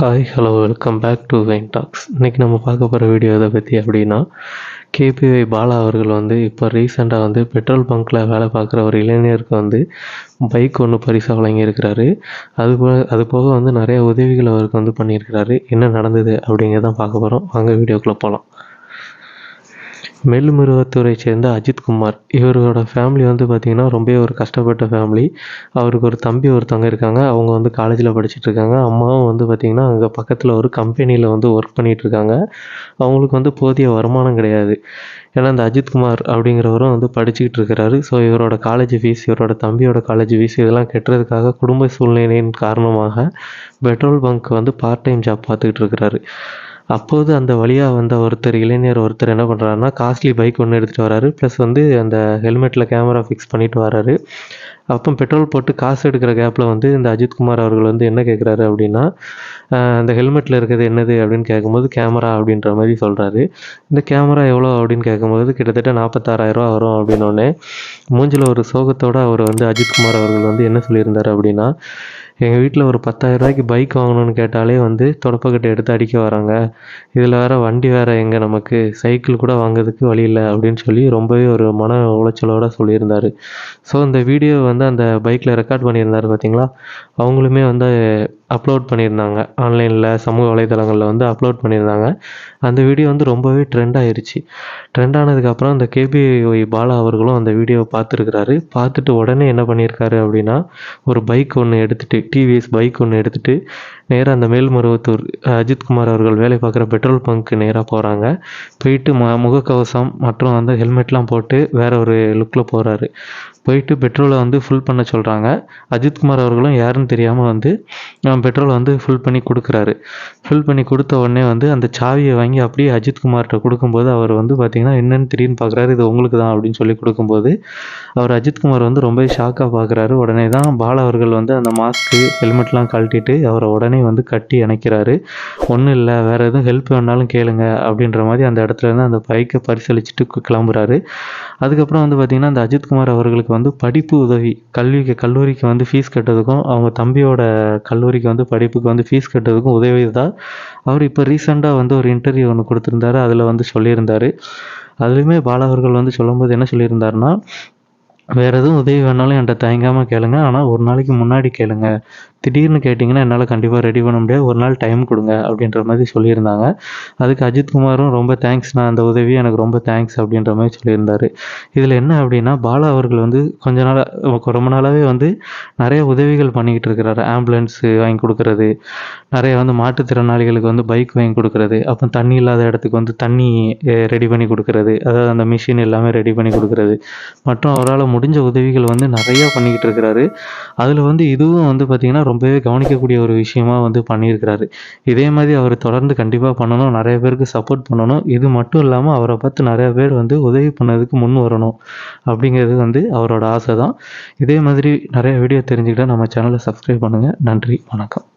Hi hello welcome back to vein talks இன்றைக்கி நம்ம பார்க்க போகிற வீடியோ இதை பற்றி அப்படின்னா கேபிஒய் பாலா அவர்கள் வந்து இப்போ ரீசெண்டாக வந்து பெட்ரோல் பங்க்கில் வேலை பார்க்குற ஒரு இளைஞருக்கு வந்து பைக் ஒன்று பரிசாக வழங்கியிருக்கிறாரு. அது போக அது போக வந்து நிறைய உதவிகள் அவருக்கு வந்து பண்ணியிருக்கிறாரு. என்ன நடந்தது அப்படிங்கிறதான் பார்க்க போகிறோம் வாங்க வீடியோக்குள்ளே போகலாம் மேல்மருவத்தூரை சேர்ந்த அஜித்குமார் இவரோட ஃபேமிலி வந்து பார்த்திங்கன்னா ரொம்பவே ஒரு கஷ்டப்பட்ட ஃபேமிலி அவருக்கு ஒரு தம்பி ஒருத்தவங்க இருக்காங்க. அவங்க வந்து காலேஜில் படிச்சுட்டு இருக்காங்க. அம்மாவும் வந்து பார்த்திங்கன்னா அங்கே பக்கத்தில் ஒரு கம்பெனியில் வந்து ஒர்க் பண்ணிகிட்டு இருக்காங்க. அவங்களுக்கு வந்து போதிய வருமானம் கிடையாது. ஏன்னா அந்த அஜித்குமார் அப்படிங்கிறவரும் வந்து படிச்சுக்கிட்டு இருக்கிறாரு. ஸோ இவரோட காலேஜ் ஃபீஸ் இவரோட தம்பியோட காலேஜ் ஃபீஸ் இதெல்லாம் கட்டுறதுக்காக குடும்ப சூழ்நிலையின் காரணமாக பெட்ரோல் பங்க் வந்து பார்ட் டைம் ஜாப் பார்த்துக்கிட்டு இருக்கிறாரு. அப்போது அந்த வழியாக வந்த ஒருத்தர் இளைஞர் ஒருத்தர் என்ன பண்ணுறாருன்னா காஸ்ட்லி பைக் ஒன்று எடுத்துகிட்டு வராரு. ப்ளஸ் வந்து அந்த ஹெல்மெட்டில் கேமரா ஃபிக்ஸ் பண்ணிட்டு வராரு. அப்போ பெட்ரோல் போட்டு காசு எடுக்கிற கேப்பில் வந்து இந்த அஜித்குமார் அவர்கள் வந்து என்ன கேட்குறாரு அப்படின்னா அந்த ஹெல்மெட்டில் இருக்கிறது என்னது அப்படின்னு கேட்கும்போது கேமரா அப்படின்ற மாதிரி சொல்கிறாரு இந்த கேமரா எவ்வளோ அப்படின்னு கேட்கும்போது கிட்டத்தட்ட நாற்பத்தாறாயிரரூவா வரும் அப்படின்னோடனே மூஞ்சில் ஒரு சோகத்தோடு அவர் வந்து அஜித்குமார் அவர்கள் வந்து என்ன சொல்லியிருந்தார் அப்படின்னா எங்கள் வீட்டில் ஒரு பத்தாயிரரூவாய்க்கு பைக் வாங்கணும்னு கேட்டாலே வந்து தொடப்பக்கட்டை எடுத்து அடிக்க வராங்க. இதில் வேறு வண்டி வேறு எங்கே நமக்கு? சைக்கிள் கூட வாங்குறதுக்கு வழி இல்லை. அப்படின்னு சொல்லி ரொம்பவே ஒரு மன உளைச்சலோடு சொல்லியிருந்தார். ஸோ இந்த வீடியோ வந்து அந்த பைக்கில் ரெக்கார்ட் பண்ணியிருந்தாரு பார்த்தீங்களா அவங்களுமே வந்து அப்லோட் பண்ணியிருந்தாங்க. ஆன்லைனில் சமூக வலைதளங்களில் வந்து அப்லோட் பண்ணியிருந்தாங்க. அந்த வீடியோ வந்து ரொம்பவே ட்ரெண்ட் ஆயிருச்சு. ட்ரெண்ட் ஆனதுக்கப்புறம் அந்த கேபிஒய் பாலா அவர்களும் அந்த வீடியோவை பார்த்துருக்குறாரு. பார்த்துட்டு உடனே என்ன பண்ணியிருக்காரு அப்படின்னா ஒரு பைக் ஒன்று எடுத்துகிட்டு டிவிஎஸ் பைக் ஒன்று எடுத்துகிட்டு நேராக அந்த மேல்மருவத்தூர் அஜித்குமார் அவர்கள் வேலை பார்க்குற பெட்ரோல் பங்க்கு நேராக போகிறாங்க போயிட்டு ம முகக்கவசம் மற்றும் அந்த ஹெல்மெட்லாம் போட்டு வேற ஒரு லுக்கில் போகிறாரு போயிட்டு பெட்ரோலை வந்து ஃபுல் பண்ண சொல்கிறாங்க அஜித்குமார் அவர்களும் யாருன்னு தெரியாமல் வந்து பெட்ரோல் வந்து ஃபுல் பண்ணி கொடுக்குறாரு. ஃபில் பண்ணி கொடுத்த உடனே வந்து அந்த சாவியை வாங்கி அப்படியே அஜித்குமார்கிட்ட கொடுக்கும்போது அவர் வந்து பார்த்திங்கன்னா என்னென்னு திடீர்னு பார்க்குறாரு இது உங்களுக்கு தான் அப்படின்னு சொல்லி கொடுக்கும்போது அவர் அஜித்குமார் வந்து ரொம்ப ஷாக்காக பார்க்குறாரு உடனே தான் பாலா அவர்கள் வந்து அந்த மாஸ்க்கு ஹெல்மெட்லாம் கழட்டிட்டு அவரை உடனே வந்து கட்டி அணைக்கிறாரு ஒன்றும் இல்லை வேறு எதுவும் ஹெல்ப் வேணாலும் கேளுங்க அப்படின்ற மாதிரி அந்த இடத்துல இருந்து அந்த பைக்கை பரிசளிச்சுட்டு கிளம்புறாரு. அதுக்கப்புறம் வந்து பார்த்திங்கன்னா அந்த அஜித்குமார் அவர்களுக்கு வந்து படிப்பு உதவி கல்விக்கு கல்லூரிக்கு வந்து ஃபீஸ் கட்டுறதுக்கும் அவங்க தம்பியோட கல்லூரிக்கு வந்து படிப்புக்கு வந்து ஃபீஸ் கட்டுறதுக்கும் உதவி தான். அவர் இப்போ ரீசெண்டாக வந்து ஒரு இன்டர்வியூ ஒன்று கொடுத்துருந்தாரு. அதில் வந்து சொல்லியிருந்தாரு. அதுலேயுமே பாலா அவர்கள் வந்து சொல்லும்போது என்ன சொல்லியிருந்தாருன்னா வேறு எதுவும் உதவி வேணாலும் என்கிட்ட தயங்காமல் கேளுங்க. ஆனால் ஒரு நாளைக்கு முன்னாடி கேளுங்க. திடீர்னு கேட்டிங்கன்னா என்னால் கண்டிப்பாக ரெடி பண்ண முடியாது. ஒரு நாள் டைம் கொடுங்க அப்படின்ற மாதிரி சொல்லியிருந்தாங்க. அதுக்கு அஜித்குமாரும் ரொம்ப தேங்க்ஸ் நான் அந்த உதவி எனக்கு ரொம்ப தேங்க்ஸ் அப்படின்ற மாதிரி சொல்லியிருந்தார். இதில் என்ன அப்படின்னா பாலா அவர்கள் வந்து கொஞ்ச நாள் ரொம்ப நாளாகவே வந்து நிறைய உதவிகள் பண்ணிக்கிட்டு இருக்கிறாரு. ஆம்புலன்ஸு வாங்கி கொடுக்கறது நிறைய வந்து மாற்றுத்திறனாளிகளுக்கு வந்து பைக் வாங்கி கொடுக்கறது அப்புறம் தண்ணி இல்லாத இடத்துக்கு வந்து தண்ணி ரெடி பண்ணி கொடுக்கறது அதாவது அந்த மிஷின் எல்லாமே ரெடி பண்ணி கொடுக்கறது. மற்றும் அவரால் முடிஞ்ச உதவிகள் வந்து நிறையா பண்ணிக்கிட்டு இருக்கிறாரு. அதில் வந்து இதுவும் வந்து பார்த்திங்கன்னா ரொம்பவே கவனிக்கக்கூடிய ஒரு விஷயமா வந்து பண்ணியிருக்கிறாரு. இதே மாதிரி அவர் தொடர்ந்து கண்டிப்பாக பண்ணணும் நிறைய பேருக்கு சப்போர்ட் பண்ணணும். இது மட்டும் இல்லாமல் அவரை பார்த்து நிறைய பேர் வந்து உதவி பண்ணதுக்கு முன் வரணும் அப்படிங்கிறது வந்து அவரோட ஆசை தான் இதே மாதிரி நிறைய வீடியோ தெரிஞ்சுக்கிட்டால் நம்ம சேனலை சப்ஸ்கிரைப் பண்ணுங்கள் நன்றி வணக்கம்.